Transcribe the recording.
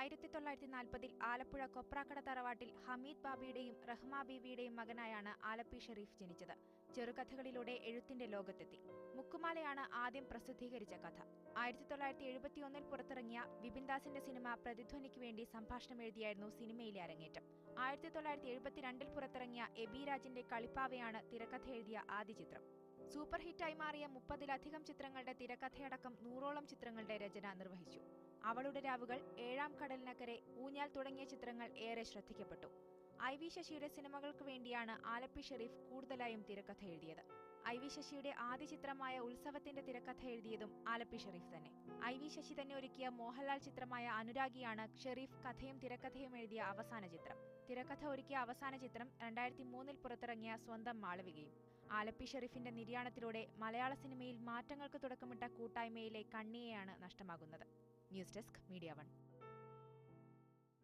ആയിരത്തി തൊള്ളായിരത്തി നാൽപ്പതിൽ ആലപ്പുഴ കൊപ്രാക്കട തറവാട്ടിൽ ഹമീദ് ബാബിയുടെയും റഹ്മാ ബീവിയുടെയും മകനായാണ് ആലപ്പി ഷെരീഫ് ജനിച്ചത്. ചെറുകഥകളിലൂടെ എഴുത്തിന്റെ ലോകത്തെത്തി. മുക്കുമാലയാണ് ആദ്യം പ്രസിദ്ധീകരിച്ച കഥ. ആയിരത്തി തൊള്ളായിരത്തി എഴുപത്തിയൊന്നിൽ പുറത്തിറങ്ങിയ വിപിൻദാസിന്റെ സിനിമ പ്രതിധ്വനിക്ക് വേണ്ടി സംഭാഷണം എഴുതിയായിരുന്നു സിനിമയിലെ അരങ്ങേറ്റം. ആയിരത്തി തൊള്ളായിരത്തി എഴുപത്തിരണ്ടിൽ പുറത്തിറങ്ങിയ എബിരാജിന്റെ കളിപ്പാവയാണ് തിരക്കഥ എഴുതിയ ആദ്യ ചിത്രം. സൂപ്പർ ഹിറ്റായി മാറിയ മുപ്പതിലധികം ചിത്രങ്ങളുടെ തിരക്കഥയടക്കം നൂറോളം ചിത്രങ്ങളുടെ രചന നിർവഹിച്ചു. അവളുടെ രാവുകൾ ഏഴാം കടലിനക്കരെ ഊഞ്ഞാൽ തുടങ്ങിയ ചിത്രങ്ങൾ ഏറെ ശ്രദ്ധിക്കപ്പെട്ടു. ഐ വി ശശിയുടെ സിനിമകൾക്ക് വേണ്ടിയാണ് ആലപ്പി ഷെരീഫ് കൂടുതലായും തിരക്കഥ എഴുതിയത്. ഐ വി ശശിയുടെ ആദ്യ ചിത്രമായ ഉത്സവത്തിന്റെ തിരക്കഥ എഴുതിയതും ആലപ്പി ഷെരീഫ് തന്നെ. ഐ വി ശശി തന്നെ ഒരുക്കിയ മോഹൻലാൽ ചിത്രമായ അനുരാഗിയാണ് ഷെരീഫ് കഥയും തിരക്കഥയും എഴുതിയ അവസാന ചിത്രം. തിരക്കഥ ഒരുക്കിയ അവസാന ചിത്രം രണ്ടായിരത്തി മൂന്നിൽ പുറത്തിറങ്ങിയ സ്വന്തം മാളവികയും. ആലപ്പി ഷെരീഫിന്റെ നിര്യാണത്തിലൂടെ മലയാള സിനിമയിൽ മാറ്റങ്ങൾക്ക് തുടക്കമിട്ട കൂട്ടായ്മയിലെ കണ്ണിയെയാണ് നഷ്ടമാകുന്നത്. News desk media one